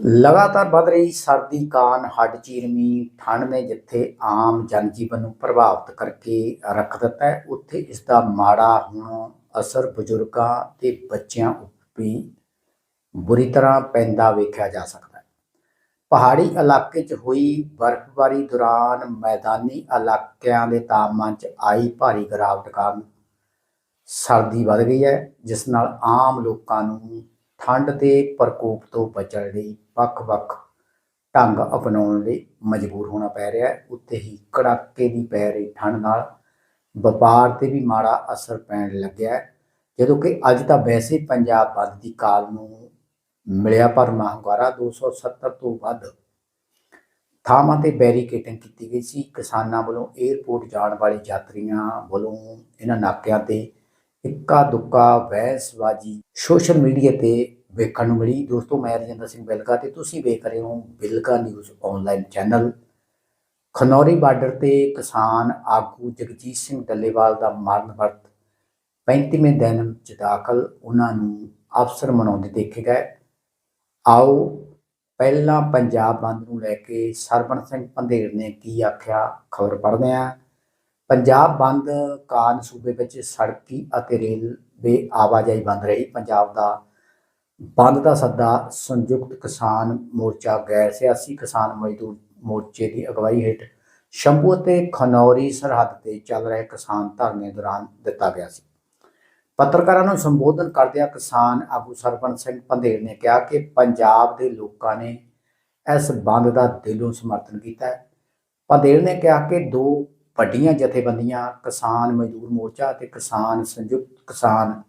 ਲਗਾਤਾਰ ਵੱਧ ਰਹੀ ਸਰਦੀ ਕਾਰਨ ਹੱਡ ਚੀਰਮੀ ਠੰਡ ਨੇ ਜਿੱਥੇ ਆਮ ਜਨਜੀਵਨ ਨੂੰ ਪ੍ਰਭਾਵਿਤ ਕਰਕੇ ਰੱਖ ਦਿੱਤਾ ਹੈ, ਉੱਥੇ ਇਸ ਦਾ ਮਾੜਾ ਹੁਣ ਅਸਰ ਬਜ਼ੁਰਗਾਂ ਤੇ ਬੱਚਿਆਂ ਉੱਪਰ ਬੁਰੀ ਤਰ੍ਹਾਂ ਪੈਂਦਾ ਵੇਖਿਆ ਜਾ ਸਕਦਾ ਹੈ। ਪਹਾੜੀ ਇਲਾਕੇ 'ਚ ਹੋਈ ਬਰਫ਼ਬਾਰੀ ਦੌਰਾਨ ਮੈਦਾਨੀ ਇਲਾਕਿਆਂ ਦੇ ਤਾਪਮਾਨ 'ਚ ਆਈ ਭਾਰੀ ਗਿਰਾਵਟ ਕਾਰਨ ਸਰਦੀ ਵੱਧ ਗਈ ਹੈ, ਜਿਸ ਨਾਲ ਆਮ ਲੋਕਾਂ ਨੂੰ ਠੰਡ ਦੇ ਪ੍ਰਕੋਪ ਤੋਂ ਬਚਣ ਲਈ ਵੱਖ-ਵੱਖ ਢੰਗ ਅਪਣਾਉਣ ਲਈ ਮਜਬੂਰ ਹੋਣਾ ਪੈ ਰਿਹਾ ਹੈ। ਉੱਤੇ ਹੀ ਕੜਾਕੇ ਦੀ ਪੈ ਰਹੀ ਠੰਡ ਨਾਲ। ਵਪਾਰ ਤੇ ਵੀ ਮਾੜਾ ਅਸਰ ਪੈਣ ਲੱਗਿਆ ਹੈ। ਜਦੋਂ ਕਿ ਅੱਜ ਤਾਂ ਵੈਸੇ ਪੰਜਾਬ ਬੰਦ ਦੀ ਕਾਲ ਨੂੰ ਮਿਲਿਆ, ਪਰ ਹੰਗਾਰਾ 270 ਤੋਂ ਵੱਧ ਥਾਵਾਂ ਤੇ ਬੈਰੀਕੇਟਿੰਗ ਕੀਤੀ ਗਈ ਸੀ। ਕਿਸਾਨਾਂ ਵੱਲੋਂ 에ਅਰਪੋਰਟ ਜਾਣ ਵਾਲੇ ਯਾਤਰੀਆਂ ਵੱਲੋਂ ਇਹਨਾਂ ਨਾਕਿਆਂ ਤੇ ਇੱਕਾ ਦੁੱਕਾ ਬਹਿਸਬਾਜ਼ੀ ਸੋਸ਼ਲ ਮੀਡੀਆ ਤੇ ਵੇਖਣ ਨੂੰ ਮਿਲੀ। ਦੋਸਤੋ, ਮੈਂ ਰਜਿੰਦਰ ਸਿੰਘ ਬਿਲਕਾ ਤੇ ਤੁਸੀਂ ਵੇਖ ਰਹੇ ਹੋ Bilka news online channel Khanauri border ਤੇ ਕਿਸਾਨ ਆਗੂ ਜਗਜੀਤ ਸਿੰਘ ਡੱਲੇਵਾਲ ਦਾ ਮਰਨ ਵਰਤ 35ਵੇਂ ਦਿਨ ਚ ਦਾਖਲ। ਉਹਨਾਂ ਨੂੰ ਅਫਸਰ ਮਨਾਉਂਦੇ ਦੇਖੇ ਗਏ। ਆਓ, ਪਹਿਲਾਂ ਪੰਜਾਬ ਬੰਦ ਨੂੰ ਲੈ ਕੇ ਸਰਵਣ ਸਿੰਘ ਪੰਧੇਰ ਨੇ ਕੀ ਆਖਿਆ ਖਬਰ ਪੜ੍ਹਦੇ ਹਾਂ। ਪੰਜਾਬ ਬੰਦ ਕਾਰਨ ਸੂਬੇ ਵਿੱਚ ਸੜਕੀ ਅਤੇ ਰੇਲਵੇ ਆਵਾਜਾਈ ਬੰਦ ਰਹੀ। ਪੰਜਾਬ ਦਾ ਬੰਦ ਦਾ ਸੱਦਾ ਸੰਯੁਕਤ ਕਿਸਾਨ ਮੋਰਚਾ, ਗੈਰ ਸਿਆਸੀ ਕਿਸਾਨ ਮਜ਼ਦੂਰ ਮੋਰਚੇ ਦੀ ਅਗਵਾਈ ਹੇਠ ਸ਼ੰਭੂ ਅਤੇ ਖਨੌਰੀ ਸਰਹੱਦ ਤੇ ਚੱਲ ਰਹੇ ਕਿਸਾਨ ਧਰਨੇ ਦੌਰਾਨ ਦਿੱਤਾ ਗਿਆ ਸੀ। ਪੱਤਰਕਾਰਾਂ ਨੂੰ ਸੰਬੋਧਨ ਕਰਦਿਆਂ ਕਿਸਾਨ ਆਗੂ ਸਰਪੰਚ ਸਿੰਘ ਪੰਧੇਰ ਨੇ ਕਿਹਾ ਕਿ ਪੰਜਾਬ ਦੇ ਲੋਕਾਂ ਨੇ ਇਸ ਬੰਦ ਦਾ ਦਿਲੋਂ ਸਮਰਥਨ ਕੀਤਾ ਹੈ। ਪੰਧੇਰ ਨੇ ਕਿਹਾ ਕਿ ਦੋ ਵੱਡੀਆਂ ਜਥੇਬੰਦੀਆਂ ਕਿਸਾਨ ਮਜ਼ਦੂਰ ਮੋਰਚਾ ਅਤੇ ਕਿਸਾਨ ਸੰਯੁਕਤ ਕਿਸਾਨ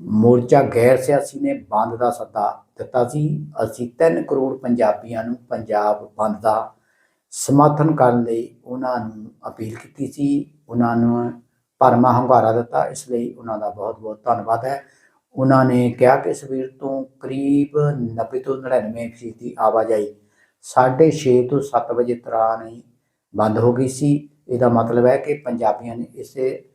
ਮੋਰਚਾ ਗੈਰ ਸਿਆਸੀ ਨੇ ਬੰਦ ਦਾ ਸੱਦਾ ਦਿੱਤਾ ਸੀ। ਅਸੀਂ 3 ਕਰੋੜ ਪੰਜਾਬੀਆਂ ਨੂੰ ਪੰਜਾਬ ਬੰਦ ਦਾ ਸਮਰਥਨ ਕਰਨ ਲਈ ਉਹਨਾਂ ਨੂੰ ਅਪੀਲ ਕੀਤੀ ਸੀ। ਉਹਨਾਂ ਨੂੰ ਭਰਮਾ ਹੰਗਾਰਾ ਦਿੱਤਾ। ਇਸ ਲਈ ਉਹਨਾਂ ਦਾ ਬਹੁਤ ਬਹੁਤ ਧੰਨਵਾਦ ਹੈ। ਉਹਨਾਂ ਨੇ ਕਿਹਾ ਕਿ ਸਵੇਰ ਤੋਂ ਕਰੀਬ 90 ਤੋਂ 99 ਫੀਸਦ ਦੀ ਆਵਾਜਾਈ 6:30 ਤੋਂ 7 ਵਜੇ ਦੌਰਾਨ ਹੀ ਬੰਦ ਹੋ ਗਈ ਸੀ। ਇਹਦਾ ਮਤਲਬ ਹੈ ਕਿ ਪੰਜਾਬੀਆਂ ਨੇ ਇਸੇ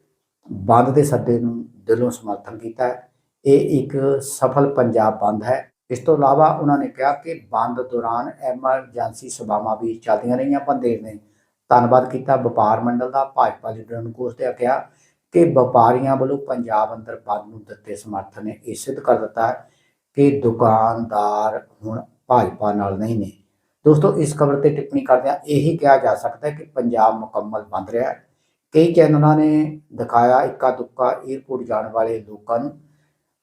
ਬੰਦ ਦੇ ਸੱਦੇ ਨੂੰ ਦਿਲੋਂ ਸਮਰਥਨ ਕੀਤਾ ਹੈ। ਇਹ ਇੱਕ ਸਫਲ ਪੰਜਾਬ ਬੰਦ ਹੈ। ਇਸ ਤੋਂ ਇਲਾਵਾ ਉਹਨਾਂ ਨੇ ਕਿਹਾ ਕਿ ਬੰਦ ਦੌਰਾਨ ਐਮਰਜੈਂਸੀ ਸੇਵਾਵਾਂ ਵੀ ਚੱਲਦੀਆਂ ਰਹੀਆਂ, ਬੰਦੇ ਨੇ ਧੰਨਵਾਦ ਕੀਤਾ। ਵਪਾਰ ਮੰਡਲ ਦਾ ਭਾਜਪਾ ਲੀਡਰ ਨੂੰ ਕੋਸਤਿਆ ਕਿਹਾ ਕਿ ਵਪਾਰੀਆਂ ਵੱਲੋਂ ਪੰਜਾਬ ਅੰਦਰ ਬੰਦ ਨੂੰ ਦਿੱਤੇ ਸਮਰਥਨ ਨੇ। ਇਹ ਸਿੱਧ ਕਰ ਦਿੱਤਾ ਕਿ ਦੁਕਾਨਦਾਰ ਹੁਣ ਭਾਜਪਾ ਨਾਲ ਨਹੀਂ ਨੇ। ਦੋਸਤੋ, ਇਸ ਖਬਰ ਤੇ ਟਿੱਪਣੀ ਕਰਦਿਆਂ ਇਹੀ ਕਿਹਾ ਜਾ ਸਕਦਾ ਹੈ ਕਿ ਪੰਜਾਬ ਮੁਕੰਮਲ ਬੰਦ ਰਿਹਾ ਹੈ। ਕਈ ਚੈਨਲਾਂ ਨੇ ਦਿਖਾਇਆ ਇੱਕਾ ਦੁੱਕਾ 에ਅਰਪੋਰਟ ਜਾਣ ਵਾਲੇ ਲੋਕਾਂ ਨੂੰ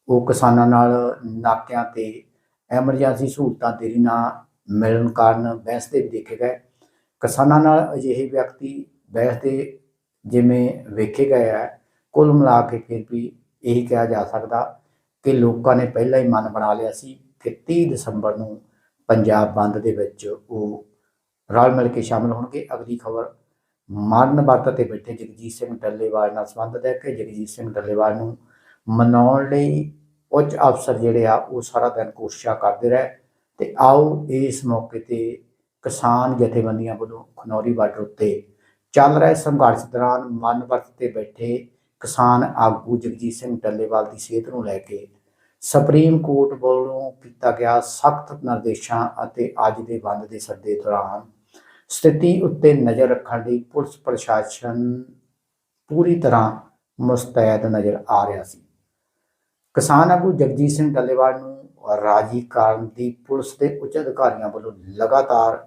ਉਹ ਕਿਸਾਨਾਂ ਨਾਲ ਨਾਕਿਆਂ ਤੇ ਐਮਰਜੈਂਸੀ ਸਹੂਲਤਾਂ ਦੇਰੀ ਨਾ ਮਿਲਣ ਕਾਰਨ ਬਹਿਸ ਦੇ ਵੀ ਦੇਖੇ ਗਏ। ਕਿਸਾਨਾਂ ਨਾਲ ਅਜਿਹੇ ਵਿਅਕਤੀ ਬਹਿਸ ਦੇ ਜਿਵੇਂ ਵੇਖੇ ਗਏ ਹੈ ਕੁੱਲ ਮਿਲਾ ਕੇ ਫਿਰ ਵੀ ਇਹੀ ਕਿਹਾ ਜਾ ਸਕਦਾ ਕਿ ਲੋਕਾਂ ਨੇ ਪਹਿਲਾਂ ਹੀ ਮਨ ਬਣਾ ਲਿਆ ਸੀ ਕਿ 30 ਦਸੰਬਰ ਨੂੰ ਪੰਜਾਬ ਬੰਦ ਦੇ ਵਿੱਚ ਉਹ ਰਲ ਮਿਲ ਕੇ ਸ਼ਾਮਲ ਹੋਣਗੇ। ਅਗਲੀ ਖਬਰ, ਮਰਨ ਵਰਤ ਤੇ ਬੈਠੇ ਜਗਜੀਤ ਸਿੰਘ ਡੱਲੇਵਾਲ ਨਾਲ ਸੰਬੰਧਿਤ ਹੈ ਕਿ ਜਗਜੀਤ ਸਿੰਘ ਡੱਲੇਵਾਲ ਨੂੰ ਮਨਾਉਣ ਲਈ ਉੱਚ ਅਫਸਰ ਜਿਹੜੇ ਆ, ਉਹ ਸਾਰਾ ਦਿਨ ਕੋਸ਼ਿਸ਼ਾਂ ਕਰਦੇ ਰਹੇ। ਤੇ ਆਓ ਇਸ ਮੌਕੇ ਤੇ ਕਿਸਾਨ ਜਥੇਬੰਦੀਆਂ ਵੱਲੋਂ ਖਨੌਰੀ ਬਾਰਡਰ ਉੱਤੇ ਚੱਲ ਰਹੇ ਸੰਘਰਸ਼ ਦੌਰਾਨ ਮਨ ਵਰਤ ਤੇ ਬੈਠੇ ਕਿਸਾਨ ਆਗੂ ਜਗਜੀਤ ਸਿੰਘ ਡੱਲੇਵਾਲ ਦੀ ਸਿਹਤ ਨੂੰ ਲੈ ਕੇ ਸੁਪਰੀਮ ਕੋਰਟ ਵੱਲੋਂ ਕੀਤਾ ਗਿਆ ਸਖਤ ਨਿਰਦੇਸ਼ਾਂ ਅਤੇ ਅੱਜ ਦੇ ਬੰਦ ਦੇ ਸੱਦੇ ਦੌਰਾਨ ਸਥਿਤੀ ਉੱਤੇ ਨਜ਼ਰ ਰੱਖਣ ਲਈ ਪੁਲਿਸ ਪ੍ਰਸ਼ਾਸਨ ਪੂਰੀ ਤਰ੍ਹਾਂ ਮੁਸਤੈਦ ਨਜ਼ਰ ਆ ਰਿਹਾ ਸੀ। ਕਿਸਾਨ ਆਗੂ ਜਗਜੀਤ ਸਿੰਘ ਡੱਲੇਵਾਲ ਨੂੰ ਰਾਜੀ ਕਰਨ ਦੀ ਪੁਲਿਸ ਦੇ ਉੱਚ ਅਧਿਕਾਰੀਆਂ ਵੱਲੋਂ ਲਗਾਤਾਰ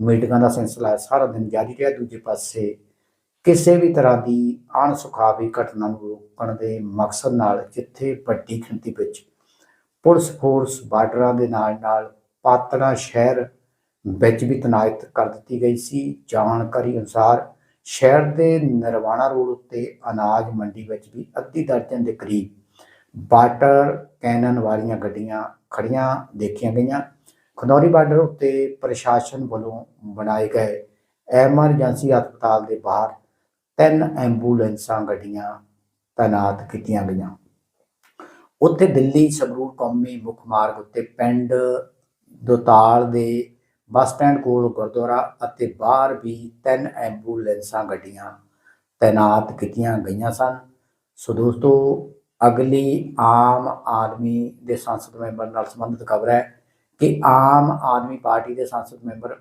ਮੀਟਿੰਗਾਂ ਦਾ ਸਿਲਸਿਲਾ ਸਾਰਾ ਦਿਨ ਜਾਰੀ ਰਿਹਾ। ਦੂਜੇ ਪਾਸੇ ਕਿਸੇ ਵੀ ਤਰ੍ਹਾਂ ਦੀ ਅਣਸੁਖਾਵੀ ਘਟਨਾ ਨੂੰ ਰੋਕਣ ਦੇ ਮਕਸਦ ਨਾਲ ਜਿੱਥੇ ਵੱਡੀ ਗਿਣਤੀ ਵਿੱਚ ਪੁਲਿਸ ਫੋਰਸ ਬਾਰਡਰਾਂ ਦੇ ਨਾਲ ਨਾਲ ਪਾਤੜਾ ਸ਼ਹਿਰ ਵਿੱਚ ਵੀ ਤਨਾਇਤ ਕਰ ਦਿੱਤੀ ਗਈ ਸੀ। ਜਾਣਕਾਰੀ ਅਨੁਸਾਰ ਸ਼ਹਿਰ ਦੇ ਨਰਵਾਣਾ ਰੋਡ ਉੱਤੇ ਅਨਾਜ ਮੰਡੀ ਵਿੱਚ ਵੀ ਅੱਧੀ ਦਰਜਨ ਦੇ ਕਰੀਬ ਵਾਟਰ ਕੈਨਨ ਵਾਲੀਆਂ ਗੱਡੀਆਂ ਖੜੀਆਂ ਦੇਖੀਆਂ ਗਈਆਂ। ਖਨੌਰੀ ਬਾਰਡਰ ਉੱਤੇ ਪ੍ਰਸ਼ਾਸਨ ਵੱਲੋਂ ਬਣਾਏ ਗਏ ਐਮਰਜੈਂਸੀ ਹਸਪਤਾਲ ਦੇ ਬਾਹਰ ਤਿੰਨ ਐਂਬੂਲੈਂਸਾਂ ਗੱਡੀਆਂ ਤਾਇਨਾਤ ਕੀਤੀਆਂ ਗਈਆਂ। ਉੱਥੇ ਦਿੱਲੀ ਸੰਗਰੂਰ ਕੌਮੀ ਮੁੱਖ ਮਾਰਗ ਉੱਤੇ ਪਿੰਡ ਦੋਤਾਲ ਦੇ ਬੱਸ ਸਟੈਂਡ ਕੋਲ ਗੁਰਦੁਆਰਾ ਅਤੇ ਬਾਹਰ ਵੀ ਤਿੰਨ ਐਂਬੂਲੈਂਸਾਂ ਗੱਡੀਆਂ ਤਾਇਨਾਤ ਕੀਤੀਆਂ ਗਈਆਂ ਸਨ। ਸੋ ਦੋਸਤੋ ਅਗਲੀ ਆਮ ਆਦਮੀ ਦੇ ਸੰਸਦ ਮੈਂਬਰ ਨਾਲ ਸੰਬੰਧਿਤ ਖਬਰ ਹੈ ਕਿ ਆਮ ਆਦਮੀ ਪਾਰਟੀ ਦੇ ਸੰਸਦ ਮੈਂਬਰ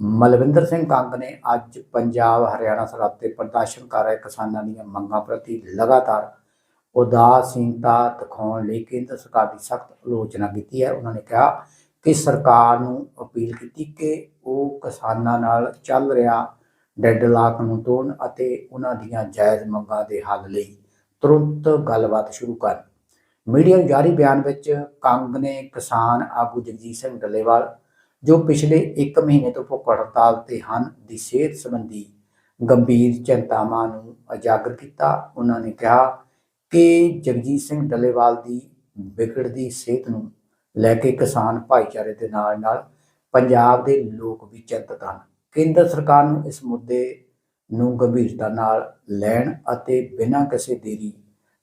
ਮਲਵਿੰਦਰ ਸਿੰਘ ਕੰਗ ਨੇ ਅੱਜ ਪੰਜਾਬ, ਹਰਿਆਣਾ ਸਰਹੱਦ ਤੇ ਪ੍ਰਦਰਸ਼ਨ ਕਰ ਰਹੇ ਕਿਸਾਨਾਂ ਦੀਆਂ ਮੰਗਾਂ ਪ੍ਰਤੀ ਲਗਾਤਾਰ ਉਦਾਸੀਨਤਾ ਦਿਖਾਉਣ ਲਈ ਕੇਂਦਰ ਸਰਕਾਰ ਦੀ ਸਖਤ ਆਲੋਚਨਾ ਕੀਤੀ ਹੈ। ਉਹਨਾਂ ਨੇ ਕਿਹਾ ਕਿ ਸਰਕਾਰ ਨੂੰ ਅਪੀਲ ਕੀਤੀ ਕਿ ਉਹ ਕਿਸਾਨਾਂ ਨਾਲ ਚੱਲ ਰਿਹਾ ਡੈਡਲਾਕ ਨੂੰ ਤੋੜਨ ਅਤੇ ਉਹਨਾਂ ਦੀਆਂ ਜਾਇਜ਼ ਮੰਗਾਂ ਦੇ ਹੱਲ ਲਈ ਤੁਰੰਤ ਗੱਲਬਾਤ ਸ਼ੁਰੂ ਕਰਨ ਮੀਡੀਆ ਨੂੰ ਜਾਰੀ ਬਿਆਨ ਵਿੱਚ ਕੰਗ ਨੇ ਕਿਸਾਨ ਆਗੂ ਜਗਜੀਤ ਸਿੰਘ ਡੱਲੇਵਾਲ, ਜੋ ਪਿਛਲੇ 1 ਮਹੀਨੇ ਤੋਂ ਭੁੱਖ ਹੜਤਾਲ ਤੇ ਹਨ, ਦੀ ਸਿਹਤ ਸੰਬੰਧੀ ਗੰਭੀਰ ਚਿੰਤਾਵਾਂ ਨੂੰ ਉਜਾਗਰ ਕੀਤਾ। ਉਹਨਾਂ ਨੇ ਕਿਹਾ ਕਿ ਜਗਜੀਤ ਸਿੰਘ ਡੱਲੇਵਾਲ ਦੀ ਵਿਗੜਦੀ ਸਿਹਤ ਨੂੰ ਲੈ ਕੇ ਕਿਸਾਨ ਭਾਈਚਾਰੇ ਦੇ ਨਾਲ ਨਾਲ ਪੰਜਾਬ ਦੇ ਲੋਕ ਵੀ ਚਿੰਤਤ ਹਨ। ਕੇਂਦਰ ਸਰਕਾਰ ਨੂੰ ਇਸ ਮੁੱਦੇ ਨੂੰ ਗੰਭੀਰਤਾ ਨਾਲ ਲੈਣ ਅਤੇ ਬਿਨਾਂ ਕਿਸੇ ਦੇਰੀ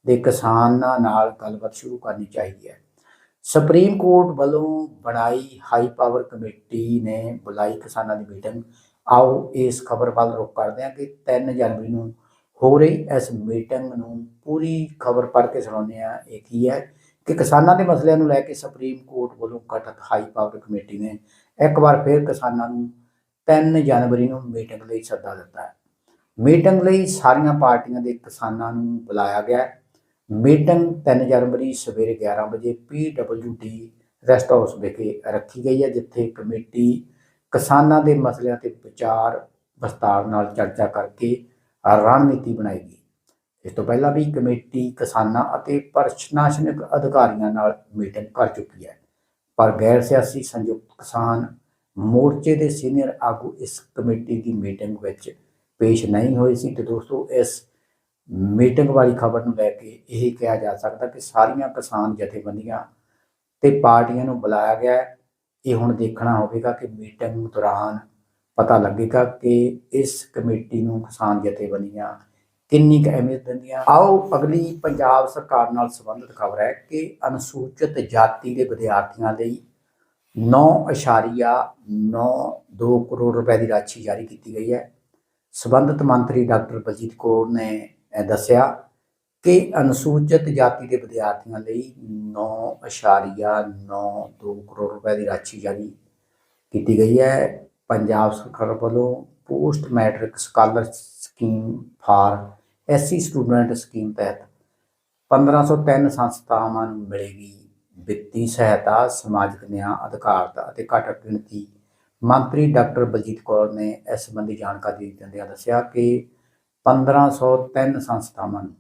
ਦੇ ਕਿਸਾਨਾਂ ਨਾਲ ਗੱਲਬਾਤ ਸ਼ੁਰੂ ਕਰਨੀ ਚਾਹੀਦੀ ਹੈ। ਸੁਪਰੀਮ ਕੋਰਟ ਵੱਲੋਂ ਬਣਾਈ ਹਾਈ ਪਾਵਰ ਕਮੇਟੀ ਨੇ ਬੁਲਾਈ ਕਿਸਾਨਾਂ ਦੀ ਮੀਟਿੰਗ। ਆਓ ਇਸ ਖਬਰ ਵੱਲ ਰੁਕ ਕਰਦੇ ਹਾਂ ਕਿ 3 ਜਨਵਰੀ ਨੂੰ ਹੋ ਰਹੀ ਇਸ ਮੀਟਿੰਗ ਨੂੰ ਪੂਰੀ ਖਬਰ ਪੜ੍ਹ ਕੇ ਸੁਣਾਉਂਦੇ ਹਾਂ। ਇਹ ਕੀ ਹੈ ਕਿ ਕਿਸਾਨਾਂ ਦੇ ਮਸਲਿਆਂ ਨੂੰ ਲੈ ਕੇ ਸੁਪਰੀਮ ਕੋਰਟ ਵੱਲੋਂ ਗਠਿਤ ਹਾਈ ਪਾਵਰ ਕਮੇਟੀ ਨੇ ਇੱਕ ਵਾਰ ਫਿਰ ਕਿਸਾਨਾਂ ਨੂੰ 3 ਜਨਵਰੀ ਨੂੰ ਮੀਟਿੰਗ ਲਈ ਸੱਦਾ ਦਿੱਤਾ ਹੈ। ਮੀਟਿੰਗ ਲਈ ਸਾਰੀਆਂ ਪਾਰਟੀਆਂ ਦੇ ਕਿਸਾਨਾਂ ਨੂੰ ਬੁਲਾਇਆ ਗਿਆ ਮੀਟਿੰਗ 3 ਜਨਵਰੀ ਸਵੇਰੇ 11 ਵਜੇ PWD ਰੈਸਟ ਹਾਊਸ ਵਿਖੇ ਰੱਖੀ ਗਈ ਹੈ, ਜਿੱਥੇ ਕਮੇਟੀ ਕਿਸਾਨਾਂ ਦੇ ਮਸਲਿਆਂ ਤੇ ਵਿਚਾਰ ਵਿਸਤਾਰ ਨਾਲ ਚਰਚਾ ਕਰਕੇ ਰਣਨੀਤੀ ਬਣਾਏਗੀ। ਇਸ ਤੋਂ ਪਹਿਲਾਂ ਵੀ ਕਮੇਟੀ ਕਿਸਾਨਾਂ ਅਤੇ ਪ੍ਰਸ਼ਾਸਨਿਕ ਅਧਿਕਾਰੀਆਂ ਨਾਲ ਮੀਟਿੰਗ ਕਰ ਚੁੱਕੀ ਹੈ। ਪਰ ਗੈਰ ਸਿਆਸੀ ਸੰਯੁਕਤ ਕਿਸਾਨ ਮੋਰਚੇ ਦੇ ਸੀਨੀਅਰ ਆਗੂ ਇਸ ਕਮੇਟੀ ਦੀ ਮੀਟਿੰਗ ਵਿੱਚ ਪੇਸ਼ ਨਹੀਂ ਹੋਏ ਸੀ ਤੇ ਦੋਸਤੋ ਇਸ ਮੀਟਿੰਗ ਵਾਲੀ ਖਬਰ ਨੂੰ ਲੈ ਕੇ ਇਹ ਕਿਹਾ ਜਾ ਸਕਦਾ ਕਿ ਸਾਰੀਆਂ ਕਿਸਾਨ ਜਥੇਬੰਦੀਆਂ ਤੇ ਪਾਰਟੀਆਂ ਨੂੰ ਬੁਲਾਇਆ ਗਿਆ ਹੈ। ਇਹ ਹੁਣ ਦੇਖਣਾ ਹੋਵੇਗਾ ਕਿ ਮੀਟਿੰਗ ਦੌਰਾਨ ਪਤਾ ਲੱਗੇਗਾ ਕਿ ਇਸ ਕਮੇਟੀ ਨੂੰ ਕਿਸਾਨ ਜਥੇਬੰਦੀਆਂ ਕਿੰਨੀ ਕੁ ਅਹਿਮੀਅਤ ਦਿੰਦੀਆਂ। ਆਓ ਅਗਲੀ ਪੰਜਾਬ ਸਰਕਾਰ ਨਾਲ ਸੰਬੰਧਿਤ ਖਬਰ ਹੈ ਕਿ ਅਨੁਸੂਚਿਤ ਜਾਤੀ ਦੇ ਵਿਦਿਆਰਥੀਆਂ ਲਈ 9.92 ਕਰੋੜ ਰੁਪਏ ਦੀ ਰਾਸ਼ੀ ਜਾਰੀ ਕੀਤੀ ਗਈ ਹੈ। ਸਬੰਧਤ ਮੰਤਰੀ ਡਾਕਟਰ ਬਲਜੀਤ ਕੌਰ ਨੇ ਦੱਸਿਆ ਕਿ ਅਨੁਸੂਚਿਤ ਜਾਤੀ ਦੇ ਵਿਦਿਆਰਥੀਆਂ ਲਈ 9.92 ਕਰੋੜ ਰੁਪਏ ਦੀ ਰਾਸ਼ੀ ਜਾਰੀ ਕੀਤੀ ਗਈ ਹੈ। ਪੰਜਾਬ ਸਰਕਾਰ ਵੱਲੋਂ post matric scholar scheme for SC student scheme ਤਹਿਤ 1503 ਸੰਸਥਾਵਾਂ ਨੂੰ ਮਿਲੇਗੀ ਵਿੱਤੀ ਸਹਾਇਤਾ, ਸਮਾਜਿਕ ਨਿਆਂ ਅਧਿਕਾਰਤਾ ਅਤੇ ਘੱਟ ਗਿਣਤੀ ਮੰਤਰੀ ਡਾਕਟਰ ਬਲਜੀਤ ਕੌਰ ਨੇ ਇਸ ਸੰਬੰਧੀ ਜਾਣਕਾਰੀ ਦਿੰਦਿਆਂ ਦੱਸਿਆ ਕਿ 1503 ਸੰਸਥਾਵਾਂ ਨੂੰ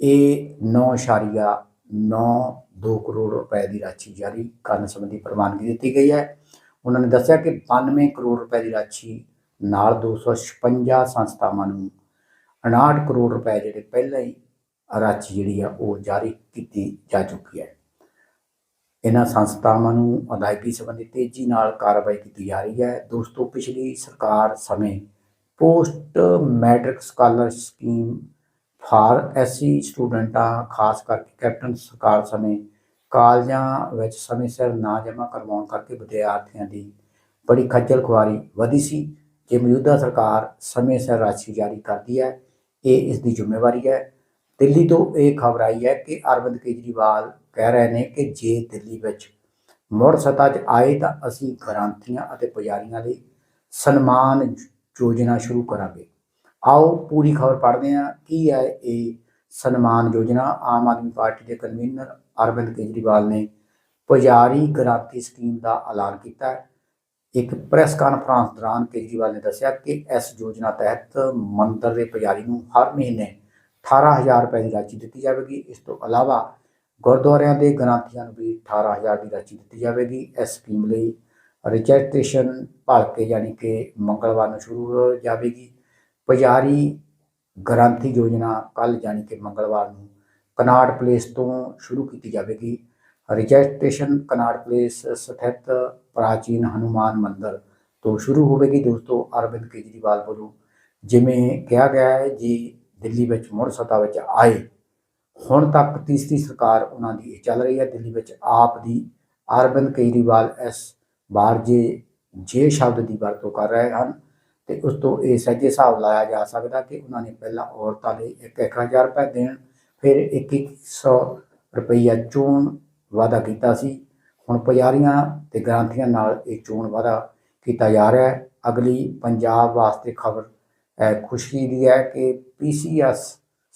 ਇਹ 9.92 ਕਰੋੜ ਰੁਪਏ ਦੀ ਰਾਸ਼ੀ ਜਾਰੀ ਕਰਨ ਸੰਬੰਧੀ ਪ੍ਰਵਾਨਗੀ ਦਿੱਤੀ ਗਈ ਹੈ। ਉਹਨਾਂ ਨੇ ਦੱਸਿਆ ਕਿ 92 ਕਰੋੜ ਰੁਪਏ ਦੀ ਰਾਸ਼ੀ ਨਾਲ 256 ਸੰਸਥਾਵਾਂ ਨੂੰ 59 ਕਰੋੜ ਰੁਪਏ ਜਿਹੜੇ ਪਹਿਲਾਂ ਹੀ ਰਾਸ਼ੀ ਜਿਹੜੀ ਆ ਉਹ ਜਾਰੀ ਕੀਤੀ ਜਾ ਚੁੱਕੀ ਹੈ। ਇਹਨਾਂ ਸੰਸਥਾਵਾਂ ਨੂੰ ਅਦਾਇਗੀ ਸੰਬੰਧੀ ਤੇਜ਼ੀ ਨਾਲ ਕਾਰਵਾਈ ਕੀਤੀ ਜਾ ਰਹੀ ਹੈ। ਦੋਸਤੋ, ਪਿਛਲੀ ਸਰਕਾਰ ਸਮੇਂ post matric scholar scheme for SC ਸਟੂਡੈਂਟਾਂ, ਖਾਸ ਕਰਕੇ ਕੈਪਟਨ ਸਰਕਾਰ ਸਮੇਂ ਕਾਲਜਾਂ ਵਿੱਚ ਸਮੇਂ ਸਿਰ ਨਾ ਜਮ੍ਹਾਂ ਕਰਵਾਉਣ ਕਰਕੇ ਵਿਦਿਆਰਥੀਆਂ ਦੀ ਬੜੀ ਖੱਜਲ ਖੁਆਰੀ ਵਧੀ ਸੀ। ਜੇ ਮੌਜੂਦਾ ਸਰਕਾਰ ਸਮੇਂ ਸਿਰ ਰਾਸ਼ੀ ਜਾਰੀ ਕਰਦੀ ਹੈ, ਇਹ ਇਸ ਦੀ ਜ਼ਿੰਮੇਵਾਰੀ ਹੈ। ਦਿੱਲੀ ਤੋਂ ਇਹ ਖਬਰ ਆਈ ਹੈ ਕਿ ਅਰਵਿੰਦ ਕੇਜਰੀਵਾਲ ਕਹਿ ਰਹੇ ਨੇ ਕਿ ਜੇ ਦਿੱਲੀ ਵਿੱਚ ਮੁੜ ਸੱਤਾ 'ਚ ਆਏ ਤਾਂ ਅਸੀਂ ਗ੍ਰੰਥੀਆਂ ਅਤੇ ਪੁਜਾਰੀਆਂ ਲਈ ਸਨਮਾਨ ਯੋਜਨਾ ਸ਼ੁਰੂ ਕਰਾਂਗੇ। ਆਓ ਪੂਰੀ ਖਬਰ ਪੜ੍ਹਦੇ ਹਾਂ, ਕੀ ਹੈ ਇਹ ਸਨਮਾਨ ਯੋਜਨਾ? ਆਮ ਆਦਮੀ ਪਾਰਟੀ ਦੇ ਕਨਵੀਨਰ ਅਰਵਿੰਦ ਕੇਜਰੀਵਾਲ ਨੇ ਪੁਜਾਰੀ ਗ੍ਰਾਂਤੀ ਸਕੀਮ ਦਾ ਐਲਾਨ ਕੀਤਾ। ਹੈ ਇੱਕ ਪ੍ਰੈਸ ਕਾਨਫਰੰਸ ਦੌਰਾਨ ਕੇਜਰੀਵਾਲ ਨੇ ਦੱਸਿਆ ਕਿ ਇਸ ਯੋਜਨਾ ਤਹਿਤ ਮੰਦਰ ਦੇ ਪੁਜਾਰੀ ਨੂੰ ਹਰ ਮਹੀਨੇ 18000 ਰੁਪਏ ਦੀ ਰਾਸ਼ੀ ਦਿੱਤੀ ਜਾਵੇਗੀ। ਇਸ ਤੋਂ ਇਲਾਵਾ ਗੁਰਦੁਆਰਿਆਂ ਦੇ ਗ੍ਰਾਂਥੀਆਂ ਨੂੰ ਵੀ 18000 ਦੀ ਰਾਸ਼ੀ ਦਿੱਤੀ ਜਾਵੇਗੀ। ਇਸ ਸਕੀਮ ਲਈ ਰਜਿਸਟ੍ਰੇਸ਼ਨ ਭਾਲਕੇ ਯਾਨੀ ਕਿ ਮੰਗਲਵਾਰ ਨੂੰ ਸ਼ੁਰੂ ਹੋ ਜਾਵੇਗੀ। ਪੁਜਾਰੀ ਗ੍ਰਾਂਥੀ ਯੋਜਨਾ ਕੱਲ ਯਾਨੀ ਕਿ ਮੰਗਲਵਾਰ ਨੂੰ ਕਨਾਟ ਪਲੇਸ ਤੋਂ ਸ਼ੁਰੂ ਕੀਤੀ ਜਾਵੇਗੀ। ਰਜਿਸਟ੍ਰੇਸ਼ਨ ਕਨਾਟ ਪਲੇਸ ਸਥਿਤ ਪ੍ਰਾਚੀਨ ਹਨੂਮਾਨ ਮੰਦਿਰ ਤੋਂ ਸ਼ੁਰੂ ਹੋਵੇਗੀ। ਦੋਸਤੋ, ਅਰਵਿੰਦ ਕੇਜਰੀਵਾਲ ਵੱਲੋਂ ਜਿਵੇਂ ਕਿਹਾ ਗਿਆ ਹੈ, ਜੀ ਦਿੱਲੀ ਵਿੱਚ ਮੁੜ ਸੱਤਾ ਵਿੱਚ ਆਏ। ਹੁਣ ਤੱਕ ਤੀਸਰੀ ਸਰਕਾਰ ਉਹਨਾਂ ਦੀ ਇਹ ਚੱਲ ਰਹੀ ਹੈ, ਦਿੱਲੀ ਵਿੱਚ ਆਪ ਦੀ ਅਰਵਿੰਦ ਕੇਜਰੀਵਾਲ ਇਸ ਵਾਰ ਜੇ ਸ਼ਬਦ ਦੀ ਵਰਤੋਂ ਕਰ ਰਹੇ ਹਨ ਤੇ ਉਸ ਤੋਂ ਇਹ ਸਹਿਜੇ ਹਿਸਾਬ ਲਾਇਆ ਜਾ ਸਕਦਾ ਕਿ ਉਹਨਾਂ ਨੇ ਪਹਿਲਾਂ ਔਰਤਾਂ ਲਈ ਇੱਕ ਇੱਕ ਹਜ਼ਾਰ ਰੁਪਏ ਦੇਣ, ਫਿਰ 2100 ਰੁਪਈਆ ਚੋਣ ਵਾਅਦਾ ਕੀਤਾ ਸੀ। ਹੁਣ ਪੁਜਾਰੀਆਂ ਤੇ ਗ੍ਰਾਂਥੀਆਂ ਨਾਲ ਇਹ ਚੋਣ ਵਾਅਦਾ ਕੀਤਾ ਜਾ ਰਿਹਾ ਹੈ। ਅਗਲੀ ਪੰਜਾਬ ਵਾਸਤੇ ਖਬਰ ਖੁਸ਼ੀ ਦੀ ਹੈ ਕਿ ਪੀਸੀਐਸ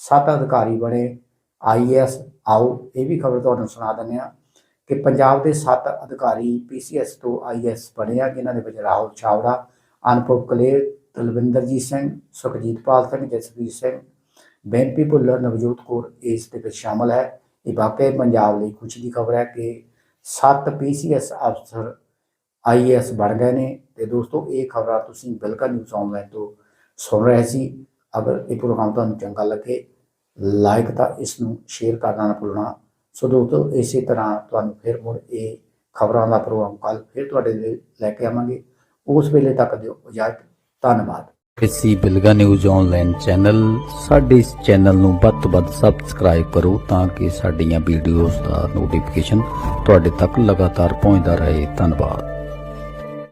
ਸੱਤ ਅਧਿਕਾਰੀ ਬਣੇ। ਆਈਐਸ ਆਓ, ਇਹ ਵੀ ਖਬਰ ਤੁਹਾਨੂੰ ਸੁਣਾ ਦਿੰਦੇ ਹਾਂ ਕਿ ਪੰਜਾਬ ਦੇ ਸੱਤ ਅਧਿਕਾਰੀ ਪੀਸੀਐਸ ਤੋਂ ਆਈਐਸ ਬਣੇ ਆ, ਜਿਨ੍ਹਾਂ ਦੇ ਵਿੱਚ ਰਾਹੁਲ ਛਾਵੜਾ ਅਨੁਭਵ ਕਲੇਰ ਤਲਵਿੰਦਰਜੀਤ ਸਿੰਘ ਸੁਖਜੀਤਪਾਲ ਸਿੰਘ, ਜਸਵੀਰ ਸਿੰਘ ਬੈਂਪੀ ਭੁੱਲਰ, ਨਵਜੋਤ ਕੌਰ, ਇਸ ਦੇ ਵਿੱਚ ਸ਼ਾਮਲ ਹੈ। ਇਹ ਵਾਕਿਆ ਪੰਜਾਬ ਲਈ ਖੁਸ਼ੀ ਦੀ ਖਬਰ ਹੈ ਕਿ ਸੱਤ ਪੀਸੀਐਸ ਅਫਸਰ ਆਈਐਸ ਬਣ ਗਏ ਨੇ। ਤੇ ਦੋਸਤੋ, ਇਹ ਖਬਰਾਂ ਤੁਸੀਂ ਬਿਲਕੁਲ ਨਿਊਜ਼ ਆਨਲਾਈਨ ਤੋਂ ਸੁਣ ਰਹੇ ਸੀ। ਅਗਰ ਇਹ ਪ੍ਰੋਗਰਾਮ ਤੁਹਾਨੂੰ ਚੰਗਾ ਲੱਗੇ ਲਾਈਕ ਤਾਂ ਇਸ ਨੂੰ ਸ਼ੇਅਰ ਕਰਨਾ ਨਾ ਭੁੱਲਣਾ। ਸੋ ਦੋਸਤੋ, ਇਸੇ ਤਰ੍ਹਾਂ ਤੁਹਾਨੂੰ ਫਿਰ ਮੁੜ ਇਹ ਖਬਰਾਂ ਦਾ ਪ੍ਰੋਗਰਾਮ ਕੱਲ ਫਿਰ ਤੁਹਾਡੇ ਲਈ ਲੈ ਕੇ ਆਵਾਂਗੇ। ਉਸ ਵੇਲੇ ਤੱਕ ਦਿਓ ਇਜਾਜ਼ਤ। ਧੰਨਵਾਦ। ਕਿਸੇ ਬਿਲਗਾ ਨਿਊਜ਼ ਆਨਲਾਈਨ ਚੈਨਲ ਸਾਡੇ ਇਸ ਚੈਨਲ ਨੂੰ ਵੱਧ ਤੋਂ ਵੱਧ ਸਬਸਕ੍ਰਾਈਬ ਕਰੋ ਤਾਂ ਕਿ ਸਾਡੀਆਂ ਵੀਡੀਓਜ਼ ਦਾ ਨੋਟੀਫਿਕੇਸ਼ਨ ਤੁਹਾਡੇ ਤੱਕ ਲਗਾਤਾਰ ਪਹੁੰਚਦਾ ਰਹੇ। ਧੰਨਵਾਦ।